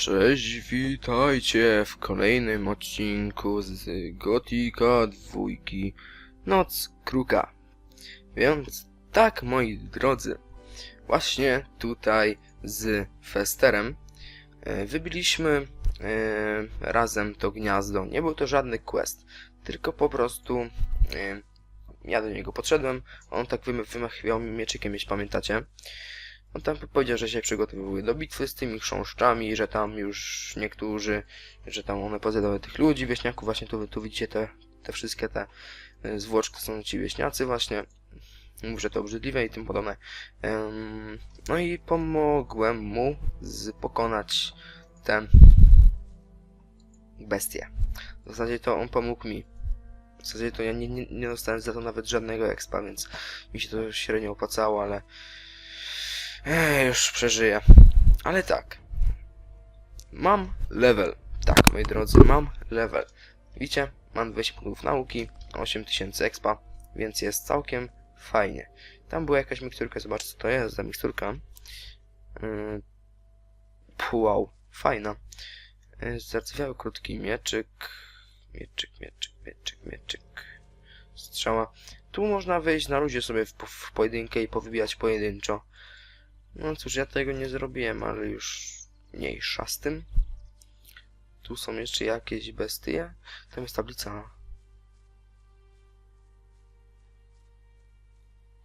Cześć, witajcie w kolejnym odcinku z Gotika dwójki Noc Kruka. Więc tak, moi drodzy, właśnie tutaj z Festerem e, wybiliśmy e, razem to gniazdo. Nie był to żadny quest, tylko po prostu e, ja do niego podszedłem, on tak wym- wymachiwał mi mieczykiem, jeśli pamiętacie. On tam powiedział, że się przygotowuje do bitwy z tymi chrząszczami, że tam już niektórzy, że tam one pozjadały tych ludzi, wieśniaków, właśnie tu, tu widzicie te, te wszystkie te y, zwłoczki, to są ci wieśniacy właśnie. Że to obrzydliwe i tym podobne. No i pomogłem mu pokonać te bestie. W zasadzie to on pomógł mi. W zasadzie to ja nie, nie, nie dostałem za to nawet żadnego expa, więc mi się to średnio opłacało, ale Ej, już przeżyję. Ale tak. Mam level. Tak, moi drodzy, mam level. Widzicie? Mam 20 punktów nauki, 8000 expa, więc jest całkiem fajnie. Tam była jakaś miksturka, zobaczcie co to jest za miksturka. Yy, wow, fajna. Yy, Zardzewiały krótki mieczyk. Mieczyk, mieczyk, mieczyk, mieczyk. Strzała. Tu można wejść na ludzie sobie w, w pojedynkę i powybijać pojedynczo. No cóż, ja tego nie zrobiłem, ale już mniejsza z tym. Tu są jeszcze jakieś bestie. Tam jest tablica.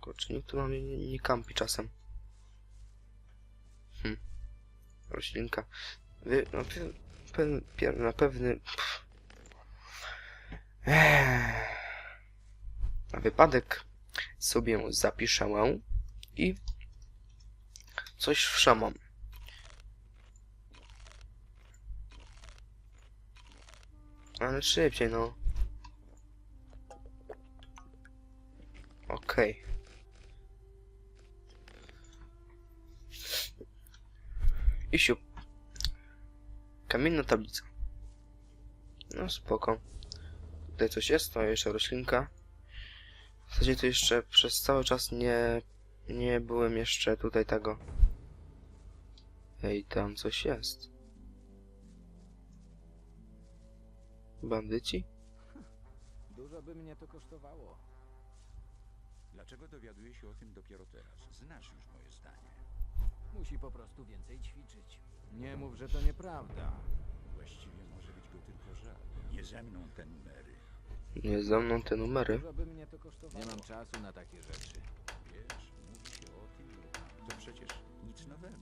Kurczę, nikt tu na nie, nie kampi czasem. Hm. Roślinka. Wy, no, pe, pe, na pewny... Na wypadek sobie zapiszę i coś wszamam. Ale szybciej, no. Okej. I siup. Kamienna tablica. No spoko. Tutaj coś jest, to jeszcze roślinka. W zasadzie to jeszcze przez cały czas nie, nie byłem jeszcze tutaj tego. Ej, tam coś jest. Bandyci? Dużo by mnie to kosztowało. Dlaczego dowiaduję się o tym dopiero teraz? Znasz już moje zdanie. Musi po prostu więcej ćwiczyć. Nie mów, że to nieprawda. Właściwie może być go tylko żal. Nie ze mną te numery. Nie za mną te numery. Dużo by mnie to kosztowało. Nie mam czasu na takie rzeczy. Wiesz, mówi się o tym. To przecież nic nowego.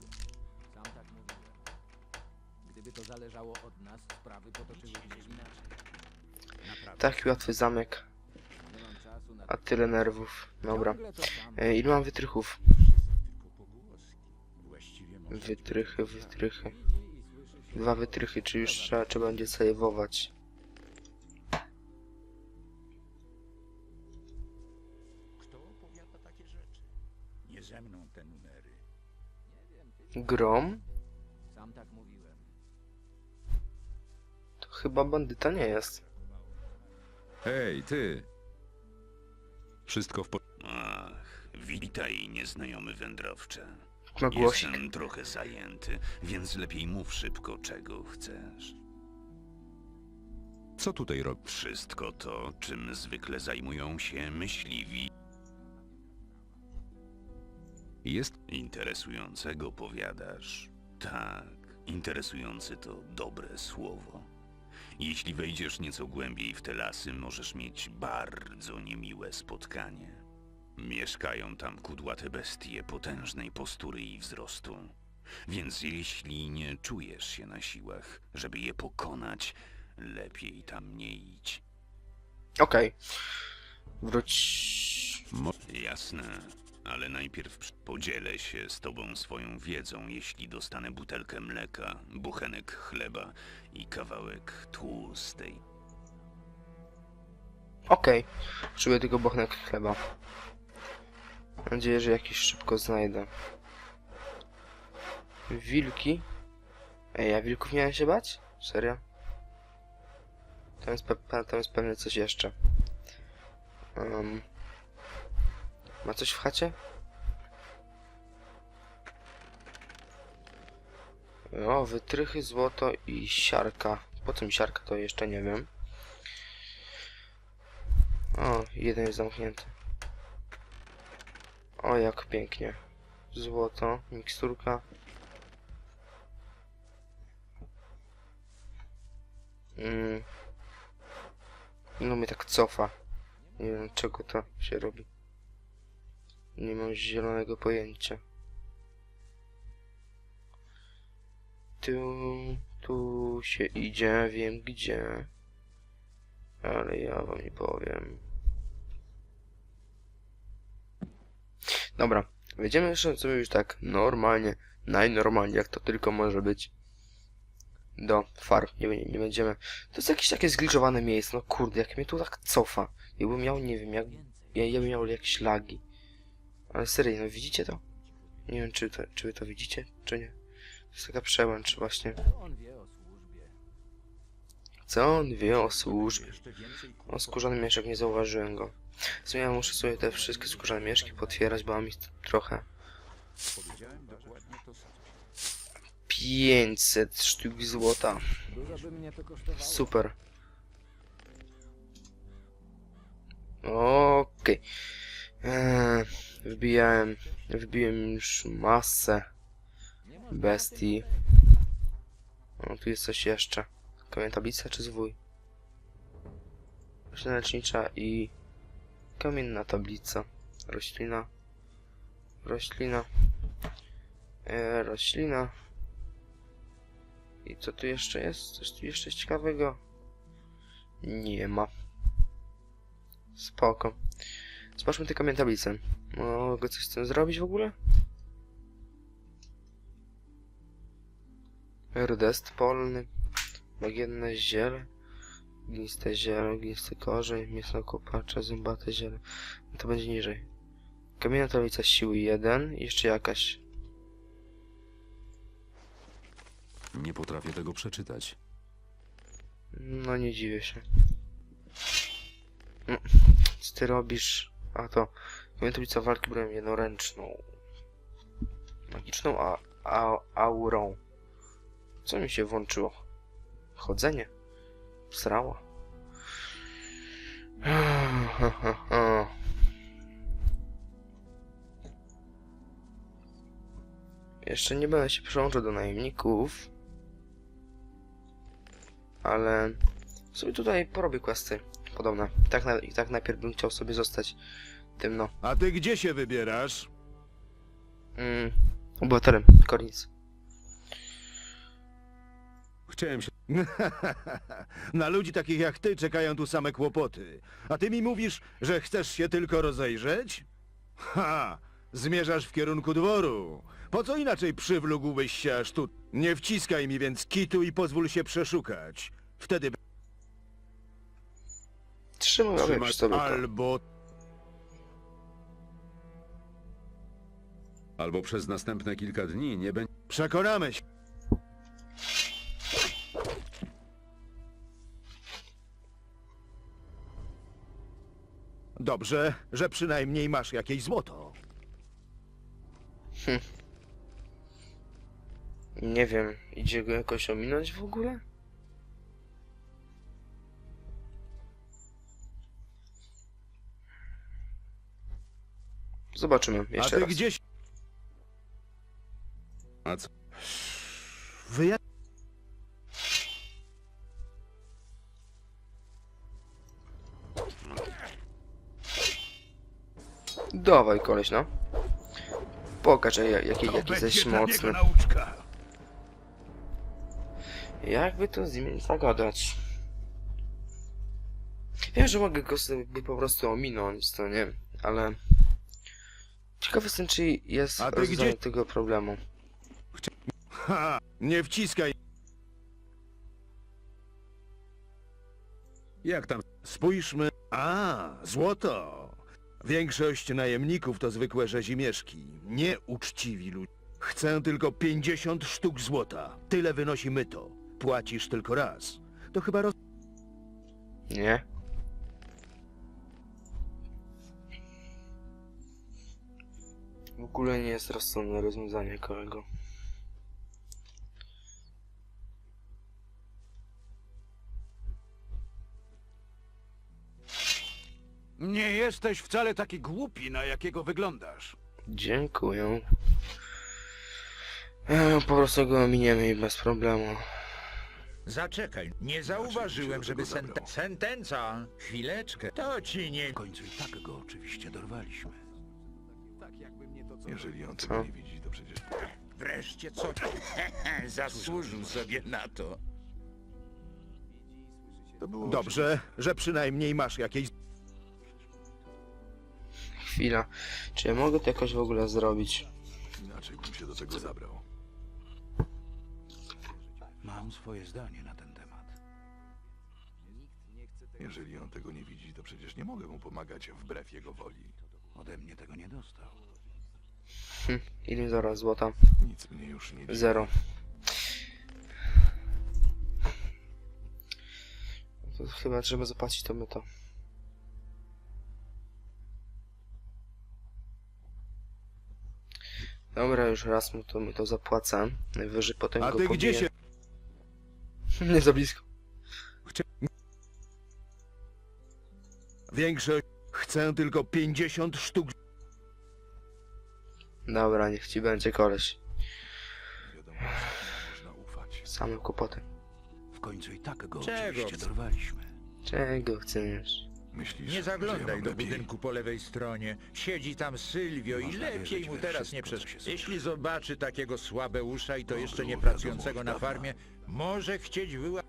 Gdyby to zależało od nas, sprawy potoczyłyby się inaczej. Naprawdę. Taki łatwy zamek, Nie mam czasu na a tyle nerwów. Dobra. Ciągle to samo. E, ile mam wytrychów? Właściwie może Wytrychy, wytrychy. Widzi i słyszy się Dwa wytrychy, czy już trzeba, trzeba będzie saveować. Kto opowiada takie rzeczy? Nie ze mną te numery. Nie wiem, ty Grom? Chyba bandyta nie jest. Hej, ty! Wszystko w porządku. Ach, witaj nieznajomy wędrowcze. Ma głosik. Jestem trochę zajęty, więc lepiej mów szybko, czego chcesz. Co tutaj robisz? Wszystko to, czym zwykle zajmują się myśliwi. Jest... Interesującego powiadasz. Tak, interesujący to dobre słowo. Jeśli wejdziesz nieco głębiej w te lasy, możesz mieć bardzo niemiłe spotkanie. Mieszkają tam kudłate bestie potężnej postury i wzrostu. Więc jeśli nie czujesz się na siłach, żeby je pokonać, lepiej tam nie idź. Okej. Wróć. Mo... Jasne, ale najpierw podzielę się z tobą swoją wiedzą, jeśli dostanę butelkę mleka, buchenek chleba i kawałek tłustej. Okej. Potrzebuję tylko bochnek chleba. Mam nadzieję, że jakiś szybko znajdę. Wilki? Ej, ja wilków miałem się bać? Serio? Tam jest, pe tam jest pewnie coś jeszcze. Um, ma coś w chacie? O, wytrychy, złoto i siarka. Po co mi siarka, to jeszcze nie wiem. O, jeden jest zamknięty. O, jak pięknie. Złoto, miksturka. Mm. No mnie tak cofa. Nie wiem czego to się robi. Nie mam zielonego pojęcia. Tu, tu się idzie, wiem gdzie. Ale ja wam nie powiem. Dobra, wejdziemy sobie już tak normalnie, najnormalniej jak to tylko może być. Do farm, nie, nie, będziemy. To jest jakieś takie zgliczowane miejsce, no kurde, jak mnie tu tak cofa. Jakbym miał, nie wiem, jak, ja, ja bym miał jakieś lagi. Ale serio, no widzicie to? Nie wiem, czy, to, czy wy to widzicie, czy nie. To jest taka przełęcz właśnie. Co on wie o służbie? O skórzany mieszek nie zauważyłem go. W sumie ja muszę sobie te wszystkie skórzane mieszki potwierać, bo mam trochę. powiedziałem dokładnie to samo. 500 sztuk złota. Super. Okej. Eee, wbijałem, wbiłem już masę bestii. O, tu jest coś jeszcze. Kamień tablica czy zwój? Roślina lecznicza i kamienna tablica. Roślina. Roślina. E, roślina. I co tu jeszcze jest? Coś tu jeszcze ciekawego? Nie ma. Spoko. Zobaczmy tę kamień tablicę. Mogę coś z tym zrobić w ogóle? Rdest polny, bagienne ziele, gniste ziele, gnisty korzeń, mięsno kopacze, zębate ziele. No to będzie niżej. Kamienna tablica siły 1 i jeszcze jakaś. Nie potrafię tego przeczytać. No nie dziwię się. No, co ty robisz? A to tablica walki brałem jednoręczną. Magiczną a, a, aurą. Co mi się włączyło? Chodzenie? Srała? Jeszcze nie będę się przyłączał do najemników. Ale sobie tutaj porobię questy podobne. Tak, na, i tak najpierw bym chciał sobie zostać tym no. A ty gdzie się wybierasz? Mm, obywatelem Kornic. Chciałem się. Na ludzi takich jak ty czekają tu same kłopoty. A ty mi mówisz, że chcesz się tylko rozejrzeć? Ha! Zmierzasz w kierunku dworu. Po co inaczej przywlógłbyś się aż tu? Nie wciskaj mi więc kitu i pozwól się przeszukać. Wtedy Trzymaj obie przy sobie. to. albo Albo przez następne kilka dni nie będzie. przekonamy się. Dobrze, że przynajmniej masz jakieś złoto. Nie wiem, idzie go jakoś ominąć w ogóle? Zobaczymy A jeszcze ty raz. gdzieś A co? wyja... Dawaj koleś, no. Pokaż, jak, jaki, jaki jesteś mocny. nauczka. Jakby to z nim zagadać? Wiem, że mogę go sobie po prostu ominąć, to nie, ale... Ciekawy jestem, czy jest A ty rozwiązanie gdzie- tego problemu. Ha! Nie wciskaj. Jak tam? Spójrzmy. A, złoto. Większość najemników to zwykłe rzezimieszki. Nie uczciwi ludzie. Chcę tylko 50 sztuk złota. Tyle wynosi myto. Płacisz tylko raz. To chyba roz... Nie? W ogóle nie jest rozsądne rozwiązanie kolego. Nie jesteś wcale taki głupi, na jakiego wyglądasz. Dziękuję. E, po prostu go ominiemy i bez problemu. Zaczekaj, nie znaczy, zauważyłem, żeby senten- sentenca. Chwileczkę. To ci nie. W końcu i tak go oczywiście dorwaliśmy. Jeżeli on tego nie widzi, to przecież... Wreszcie co? Zasłużył sobie na to. Dobrze, że przynajmniej masz jakieś... Chwila. Czy ja mogę to jakoś w ogóle zrobić? Inaczej bym się do tego zabrał. Mam swoje zdanie na ten temat. Jeżeli on tego nie widzi, to przecież nie mogę mu pomagać wbrew jego woli. Ode mnie tego nie dostał. Ile zaraz złota? Nic mnie już nie Zero. To chyba trzeba zapłacić to my to. Dobra, już raz mu to, to zapłacę. Najwyżej potem A go ty pobiję. gdzie się... Nie za blisko. Większość... Chcę tylko 50 sztuk... Dobra, niech ci będzie koleś. Wiadomo, można ufać. Same kłopoty. W końcu i tak go Czego oczywiście dorwaliśmy. Czego chcesz? Myślisz, Nie że zaglądaj mam do lepiej? budynku po lewej stronie. Siedzi tam Sylwio i Można lepiej wierzyć mu we teraz wszystko, nie co przez... się słyszy. Jeśli zobaczy takiego słabeusza i to To jeszcze było nie wiadomo pracującego od na dawna. farmie, może chcieć wyła...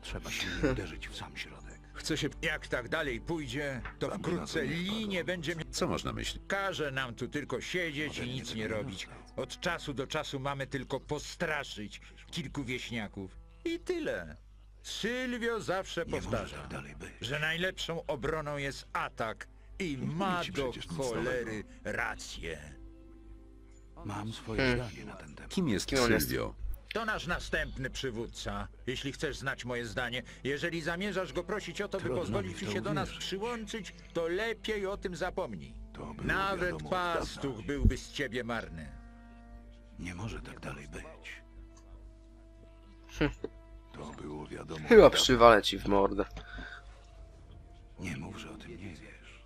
Trzeba silnie uderzyć w sam środek. Chce się... Jak tak dalej pójdzie, to Tam by na wkrótce to nie Lee wpadł. nie będzie miał... Co masz na myśli? Każe nam tu tylko siedzieć Ode i nic nie robić. Od czasu do czasu mamy tylko postraszyć kilku wieśniaków. I tyle. Sylwio zawsze Nie może powtarza, tak dalej być. że najlepszą obroną jest atak. I ma ci do przecież nic cholery rację. Mam swoje zdanie na ten temat. Kim jest Kim on jest? Sylwio? To nasz następny przywódca. Jeśli chcesz znać moje zdanie, jeżeli zamierzasz go prosić o to, by Trudno pozwolić mi w ci to się do nas uwierzyć. przyłączyć, to lepiej o tym zapomnij. To było Nawet wiadomo od dawna. pastuch byłby z ciebie marny. Nie może tak dalej być. To było wiadomo. od Chyba dawna. przywalę ci w mordę. Nie mów, że o tym nie wiesz.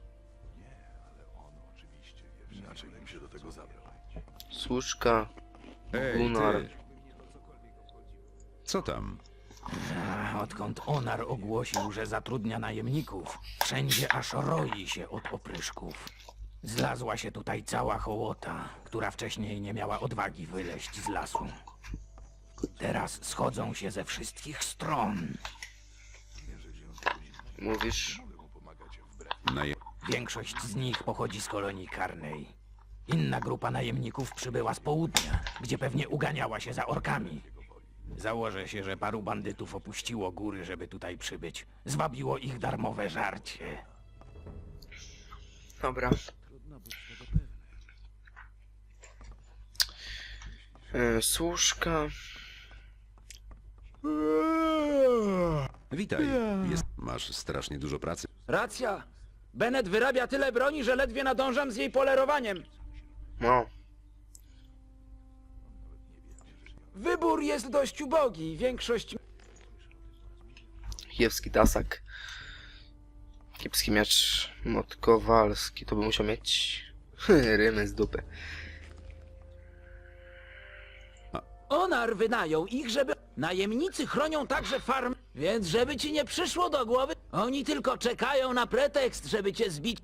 Inaczej bym się do tego zabrał. Służka. Ej, Gunnar. ty! Co tam? Odkąd Onar ogłosił, że zatrudnia najemników, wszędzie aż roi się od opryszków. Zlazła się tutaj cała hołota, która wcześniej nie miała odwagi wyleść z lasu. Teraz schodzą się ze wszystkich stron. Mówisz? Naje... Większość z nich pochodzi z kolonii karnej. Inna grupa najemników przybyła z południa, gdzie pewnie uganiała się za orkami. Założę się, że paru bandytów opuściło góry, żeby tutaj przybyć. Zwabiło ich darmowe żarcie. Dobra. E, służka. Witaj. Jest... Masz strasznie dużo pracy. Racja. Bennett wyrabia tyle broni, że ledwie nadążam z jej polerowaniem. No. Wybór jest dość ubogi. Większość Kiepski tasak. Kiepski miecz Motkowalski. To by musiał mieć rymy z dupy. Onar wynajął ich, żeby... Najemnicy chronią także farm, więc żeby ci nie przyszło do głowy, oni tylko czekają na pretekst, żeby cię zbić.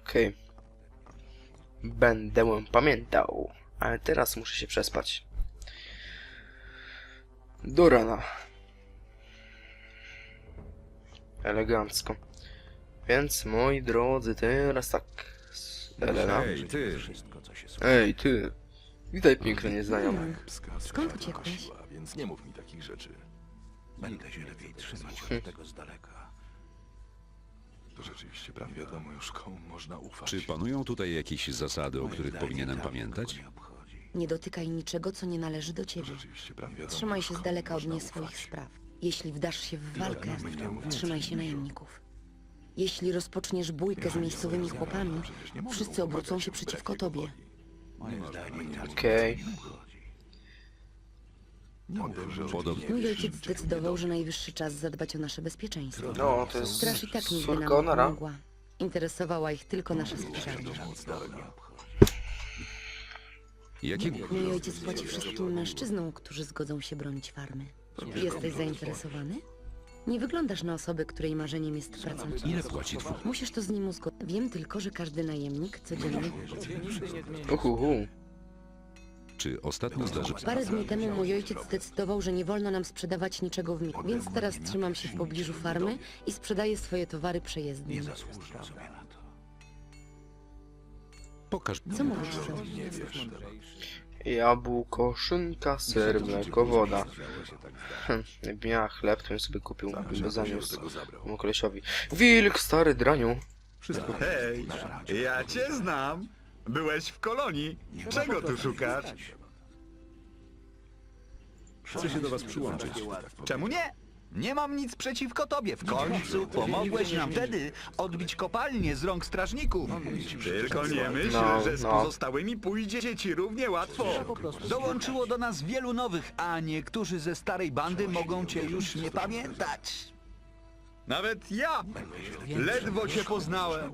Okej. Będę pamiętał. Ale teraz muszę się przespać. Do rana. Elegancko. Więc moi drodzy, teraz tak. Elena. Ej, ty! Ej, ty. Witaj piękny nieznajomy. Skąd uciekłeś? Więc nie mów mi takich rzeczy. Będę się lepiej trzymać Hmm. od tego z daleka. To rzeczywiście prawie wiadomo już komu można ufać. Czy panują tutaj jakieś zasady, o których powinienem tak pamiętać? Nie dotykaj niczego, co nie należy do ciebie. Rzeczywiście prawie wiadomo Trzymaj się z komu daleka od można nie swoich ufać. spraw. Jeśli wdasz się w walkę, nam trzymaj się najemników. Jeśli rozpoczniesz bójkę z miejscowymi chłopami, Przecież nie mogę wszyscy obrócą się przeciwko tobie. tak Okej. nie obchodzi. Podobnie. Mój ojciec zdecydował, że najwyższy czas zadbać o nasze bezpieczeństwo. No, to jest Straż i tak nigdy córka nam nie pomogła. Interesowała ich tylko nasza spiżarnia. Jakiego? Mój ojciec płaci wszystkim mężczyznom, którzy zgodzą się bronić farmy. Jesteś zainteresowany? Nie wyglądasz na osobę, której marzeniem jest praca. Ile płaci twój? Musisz to z nim uzgodnić. Wiem tylko, że każdy najemnik codziennie... Uhuhu. Czy ostatnio zdarzy... Parę dni temu mój ojciec zdecydował, że nie wolno nam sprzedawać niczego w mi, więc teraz trzymam się w pobliżu farmy i sprzedaję swoje towary przejezdnie. Pokaż. Co mówisz, co? Jabłko, szynka, ser, mleko, woda. Hm, jakbym miała chleb, to bym sobie kupił, bym zaniósł mojemu kolesiowi. Wilk, stary draniu. Hej, ja cię znam. Byłeś w kolonii. Czego tu szukasz? Chcę się do was przyłączyć. Czemu nie? Nie mam nic przeciwko tobie. W końcu pomogłeś nam wtedy odbić kopalnię z rąk strażników. Tylko nie myśl, No, że z no. pozostałymi pójdzie ci równie łatwo. Dołączyło do nas wielu nowych, a niektórzy ze starej bandy mogą cię już nie pamiętać. Nawet ja ledwo cię poznałem.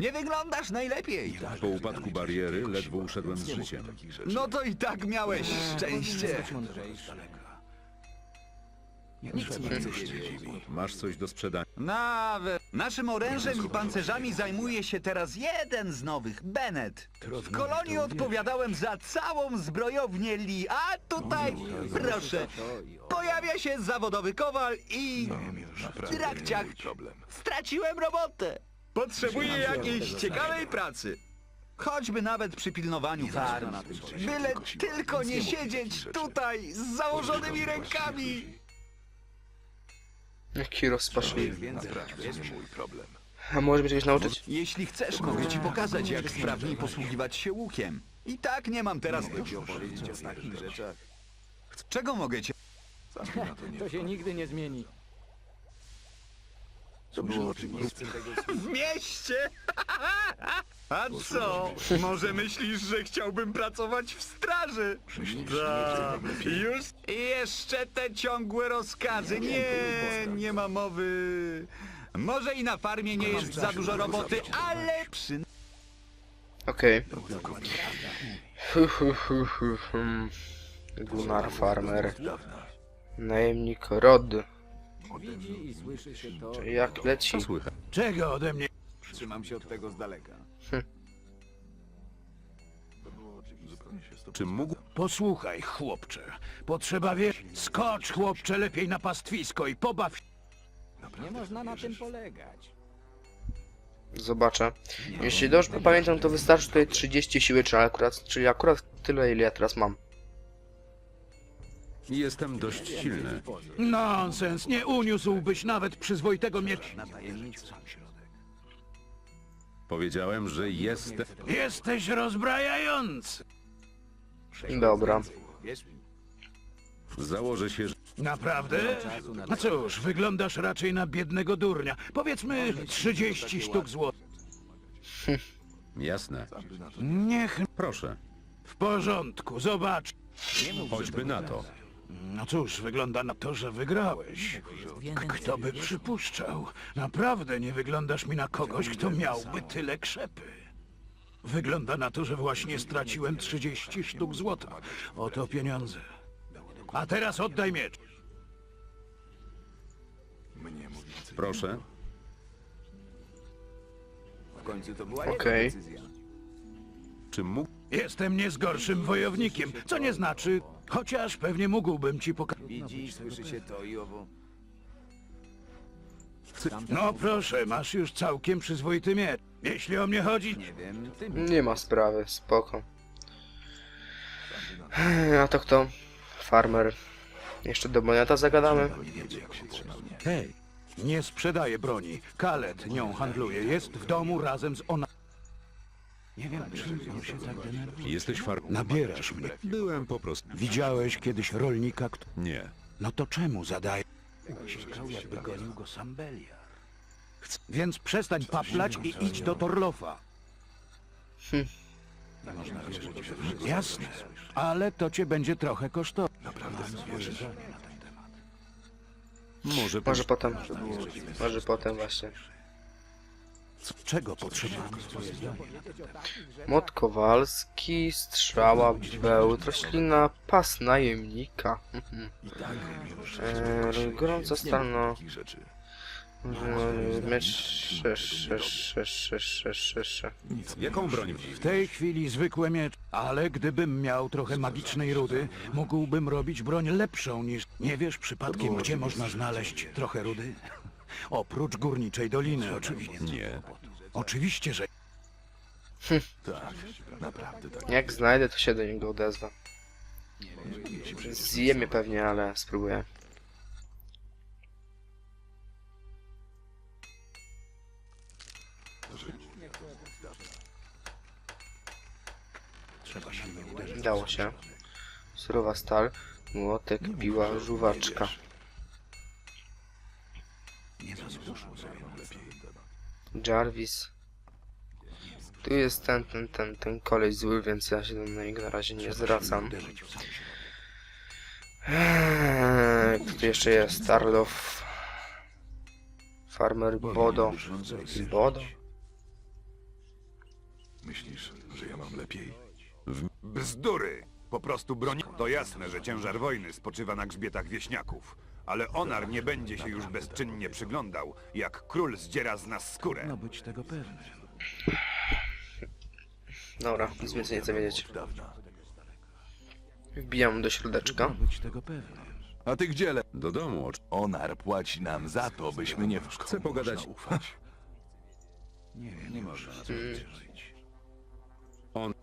Nie wyglądasz najlepiej. Po upadku bariery ledwo uszedłem z życiem. No to i tak miałeś szczęście. Masz coś do sprzedania? Nawet naszym orężem i pancerzami zajmuje się teraz jeden z nowych, Bennett. W kolonii odpowiadałem za całą zbrojownię Lee, a tutaj, proszę, pojawia się zawodowy kowal i trakciach. Straciłem robotę. Potrzebuję jakiejś ciekawej pracy. Choćby nawet przy pilnowaniu farm. Byle tylko nie siedzieć tutaj z założonymi rękami. Jaki rozpaczliwy. A może mnie czegoś nauczyć? Jeśli chcesz, mogę ci pokazać, jak sprawniej posługiwać się łukiem. I tak nie mam teraz... Czego mogę cię... To się nigdy nie zmieni. W mieście? A co? Może myślisz, że chciałbym pracować w straży? Tak, już jeszcze te ciągłe rozkazy. Nie, nie ma mowy. Może i na farmie nie jest za dużo roboty, ale przy... Okej. Hu, hmm. Gunnar Farmer. Najemnik Rod. Widzi i słyszy się to. Czyli jak leci. Słychać? Czego ode mnie? Trzymam się od tego z daleka. Czy mógł... Posłuchaj, chłopcze. Potrzeba wie... Skocz, chłopcze, lepiej na pastwisko i pobaw się. Nie można na tym polegać. Zobaczę. Jeśli dobrze pamiętam, to wystarczy tutaj 30 siły, czyli akurat, czyli akurat tyle, ile ja teraz mam. Jestem dość silny. Nonsens, nie uniósłbyś nawet przyzwoitego miecza. Powiedziałem, że jestem... Jesteś rozbrajający. Dobra. Założę się, że... Naprawdę? No cóż, wyglądasz raczej na biednego durnia. Powiedzmy 30 sztuk złotych. Jasne. Niech Proszę. w porządku, zobacz. Choćby na to. No cóż, wygląda na to, że wygrałeś. Kto by przypuszczał? Naprawdę nie wyglądasz mi na kogoś, kto miałby tyle krzepy. Wygląda na to, że właśnie straciłem 30 sztuk złota. Oto pieniądze. A teraz oddaj miecz. Proszę. Okej. Czy mógł... Jestem nie z gorszym wojownikiem, co nie znaczy, chociaż pewnie mógłbym ci pokazać. No proszę, masz już całkiem przyzwoity miecz. Jeśli o mnie chodzi, Nie ma sprawy, spoko. A to kto? Farmer. Jeszcze do Boneta zagadamy? Hej! nie sprzedaję broni. Kalet nią handluje. Jest w domu razem z ona. Nie wiem, czym on się tak denerwuje. Jesteś far... Nabierasz mnie. Byłem po prostu... Widziałeś kiedyś rolnika, kto... Nie. No to czemu zadaje? Sikał, jakby gonił go sam Beliar. Chc- Więc przestań paplać i idź do Torlofa. Nie można wierzyć we wszystko. Jasne, ale to cię będzie trochę kosztowało. Może, Może potem. Może potem właśnie. Czego potrzebujemy? Młot kowalski, strzała, bełt, roślina, pas najemnika. Eee, gorąca sze, sze, sze, sze. Jaką broń? W tej chwili zwykłe miecz, ale gdybym miał trochę magicznej rudy, mógłbym robić broń lepszą niż... Nie wiesz przypadkiem, gdzie można znaleźć trochę rudy? Oprócz Górniczej Doliny, oczywiście. Nie. Oczywiście, że... Jak znajdę, to się do niego odezwę. Zje mnie pewnie, ale spróbuję. Dało się. Surowa stal, młotek, piła, żuwaczka. Jarvis. Tu jest ten, ten, ten, ten koleś zły, więc ja się na niego na razie nie zwracam. Eee, Kto tu jeszcze jest? Tarlow. Farmer Bodo. Bodo? Bzdury! Po prostu broń. To jasne, że ciężar wojny spoczywa na grzbietach wieśniaków. Ale Onar nie będzie się już bezczynnie przyglądał, jak król zdziera z nas skórę. być tego pewny. Dobra, nic więcej nie chcę wiedzieć. Wbijam do środeczka. być tego pewny. A ty gdzie le... Do domu. ocz- Onar płaci nam za to, byśmy nie... Chcę pogadać.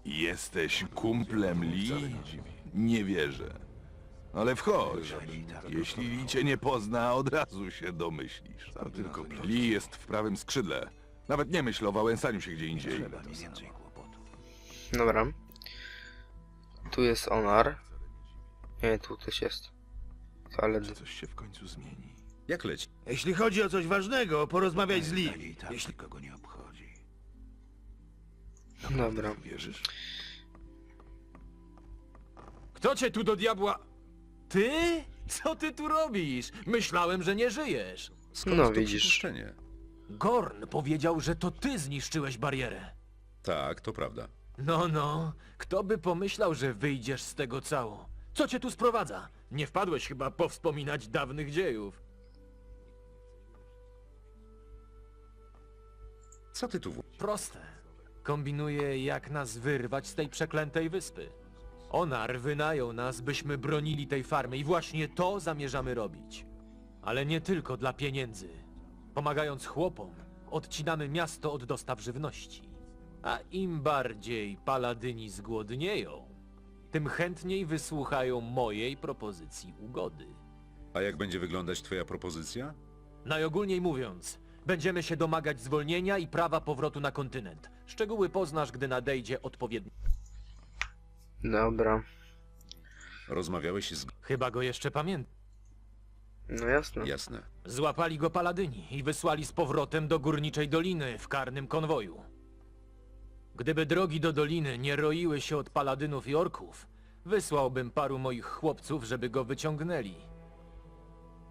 Jesteś kumplem Li? Nie wierzę. Ale wchodź. Jeśli Li cię nie pozna, od razu się domyślisz. Li jest w prawym skrzydle. Nawet nie myśl o wałęsaniu się gdzie indziej. Dobra. Tu jest Onar. Nie, tu też jest. Ale Coś się w końcu zmieni. Jak leci? Jeśli chodzi o coś ważnego, porozmawiaj z Lee. Jeśli kogo nie obchodzi. dobra. Wierzysz? Kto cię tu do diabła... Ty? Co ty tu robisz? Myślałem, że nie żyjesz. Skąd No, to widzisz. przypuszczenie? Gorn powiedział, że to ty zniszczyłeś barierę. Tak, to prawda. No, no. Kto by pomyślał, że wyjdziesz z tego cało? Co cię tu sprowadza? Nie wpadłeś chyba powspominać dawnych dziejów. Co ty tu... w- Proste. Kombinuję, jak nas wyrwać z tej przeklętej wyspy. Onar wynajął nas, byśmy bronili tej farmy i właśnie to zamierzamy robić. Ale nie tylko dla pieniędzy. Pomagając chłopom, odcinamy miasto od dostaw żywności. A im bardziej paladyni zgłodnieją, tym chętniej wysłuchają mojej propozycji ugody. A jak będzie wyglądać twoja propozycja? Najogólniej mówiąc, będziemy się domagać zwolnienia i prawa powrotu na kontynent. Szczegóły poznasz, gdy nadejdzie odpowiedni... Dobra. Rozmawiałeś z... Chyba go jeszcze pamiętam. No jasne. Jasne. Złapali go paladyni i wysłali z powrotem do Górniczej Doliny w karnym konwoju. Gdyby drogi do doliny nie roiły się od paladynów i orków, wysłałbym paru moich chłopców, żeby go wyciągnęli.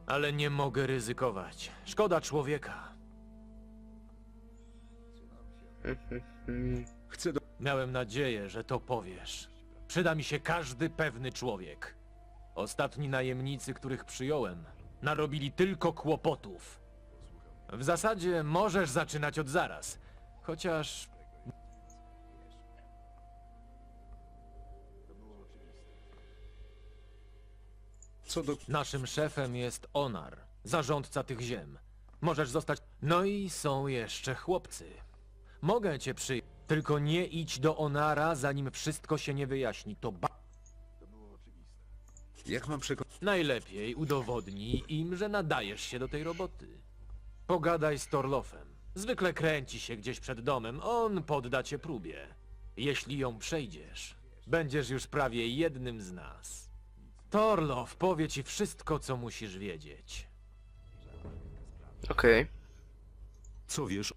Ale nie mogę ryzykować. Szkoda człowieka. Chcę do... Miałem nadzieję, że to powiesz. Przyda mi się każdy pewny człowiek. Ostatni najemnicy, których przyjąłem, narobili tylko kłopotów. W zasadzie możesz zaczynać od zaraz. Chociaż Co do... naszym szefem jest Onar, zarządca tych ziem. Możesz zostać... No i są jeszcze chłopcy. Mogę cię przyjąć. Tylko nie idź do Onara, zanim wszystko się nie wyjaśni. To ba... Jak mam przekonać... Najlepiej udowodnij im, że nadajesz się do tej roboty. Pogadaj z Torlofem. Zwykle kręci się gdzieś przed domem, on podda cię próbie. Jeśli ją przejdziesz, będziesz już prawie jednym z nas. Torlof powie ci wszystko, co musisz wiedzieć. Okej. Co wiesz?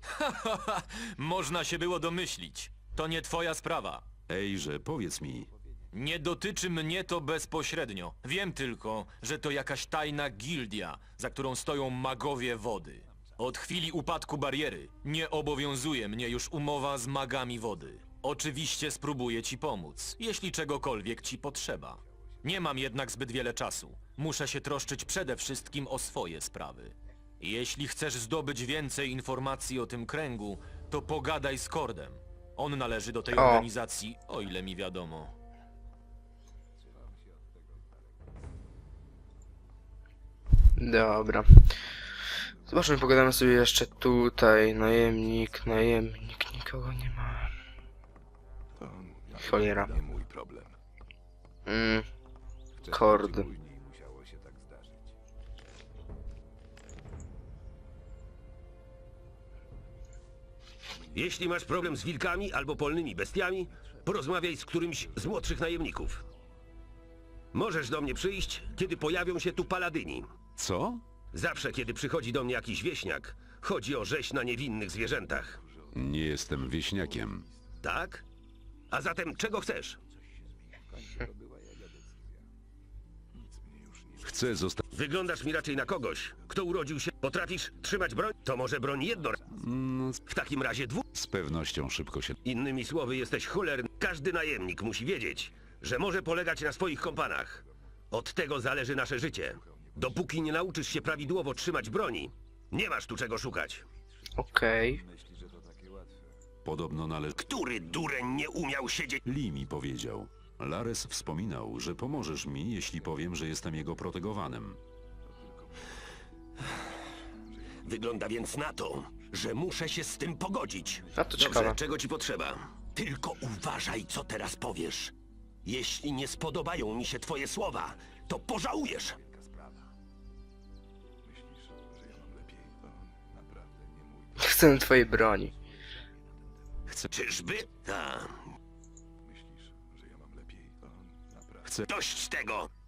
Można się było domyślić. To nie twoja sprawa. Ejże, powiedz mi. Nie dotyczy mnie to bezpośrednio. Wiem tylko, że to jakaś tajna gildia, za którą stoją magowie wody. Od chwili upadku bariery nie obowiązuje mnie już umowa z magami wody. Oczywiście spróbuję ci pomóc, jeśli czegokolwiek ci potrzeba. Nie mam jednak zbyt wiele czasu. Muszę się troszczyć przede wszystkim o swoje sprawy. Jeśli chcesz zdobyć więcej informacji o tym kręgu, to pogadaj z Kordem. On należy do tej O. organizacji, o ile mi wiadomo. Dobra. Zobaczmy, pogadamy sobie jeszcze tutaj. Najemnik, najemnik, nikogo nie ma. Cholera. Nie mój problem. Mm, kord. Jeśli masz problem z wilkami albo polnymi bestiami, porozmawiaj z którymś z młodszych najemników. Możesz do mnie przyjść, kiedy pojawią się tu paladyni. Co? Zawsze, kiedy przychodzi do mnie jakiś wieśniak, chodzi o rzeź na niewinnych zwierzętach. Nie jestem wieśniakiem. Tak? A zatem czego chcesz? Chcę zostać... Wyglądasz mi raczej na kogoś, kto urodził się. Potrafisz trzymać broń? To może broń jedno. W takim razie dwóch. z pewnością szybko się... Innymi słowy, jesteś cholerny. Każdy najemnik musi wiedzieć, że może polegać na swoich kompanach. Od tego zależy nasze życie. Dopóki nie nauczysz się prawidłowo trzymać broni, nie masz tu czego szukać. Okej. Podobno należy... Który dureń nie umiał siedzieć? Lee mi powiedział. Lares wspominał, że pomożesz mi, jeśli powiem, że jestem jego protegowanym. Wygląda więc na to, że muszę się z tym pogodzić. A to Dobrze, ciekawe. czego ci potrzeba? Tylko uważaj, co teraz powiesz. Jeśli nie spodobają mi się twoje słowa, to pożałujesz. Chcę twojej broni. Czyżby? Tak. Chcę... Dość tego!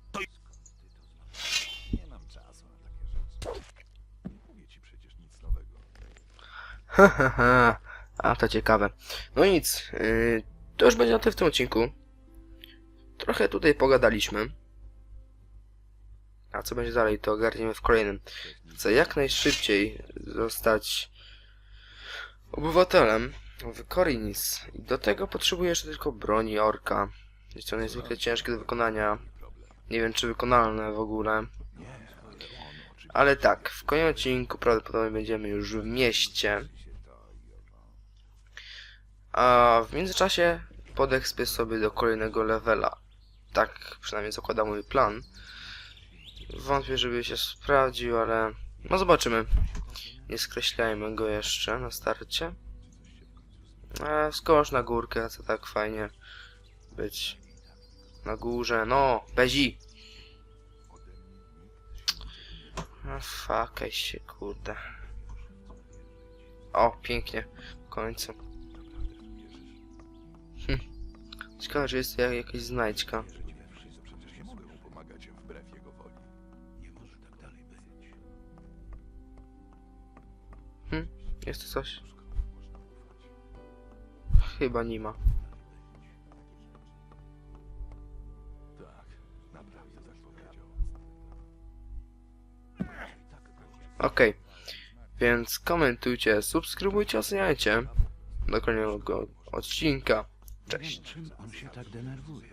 To Hahaha. A to ciekawe. No nic. Yy, to już będzie na tyle w tym odcinku. Trochę tutaj pogadaliśmy. A co będzie dalej, to ogarniemy w kolejnym. Chcę jak najszybciej zostać obywatelem w Korinis. I do tego potrzebuję jeszcze tylko broni orka. Jest to niezwykle ciężkie do wykonania. Nie wiem, czy wykonalne w ogóle. Ale tak, w kolejnym odcinku prawdopodobnie będziemy już w mieście. A w międzyczasie podekspię sobie do kolejnego levela. Tak przynajmniej zakłada mój plan. Wątpię, żeby się sprawdził, ale no zobaczymy. Nie skreślajmy go jeszcze na starcie. A skocz na górkę, co tak fajnie być na górze. No, bezi! A fakaj się, kurde. O, pięknie. W końcu. Ciekawe, że jest jak, jakaś znajdźka. Hm? Jest tu coś? Chyba nie ma. Okej. Więc komentujcie, subskrybujcie, oceniajcie. Do kolejnego odcinka. Cześć. Czym on się tak denerwuje?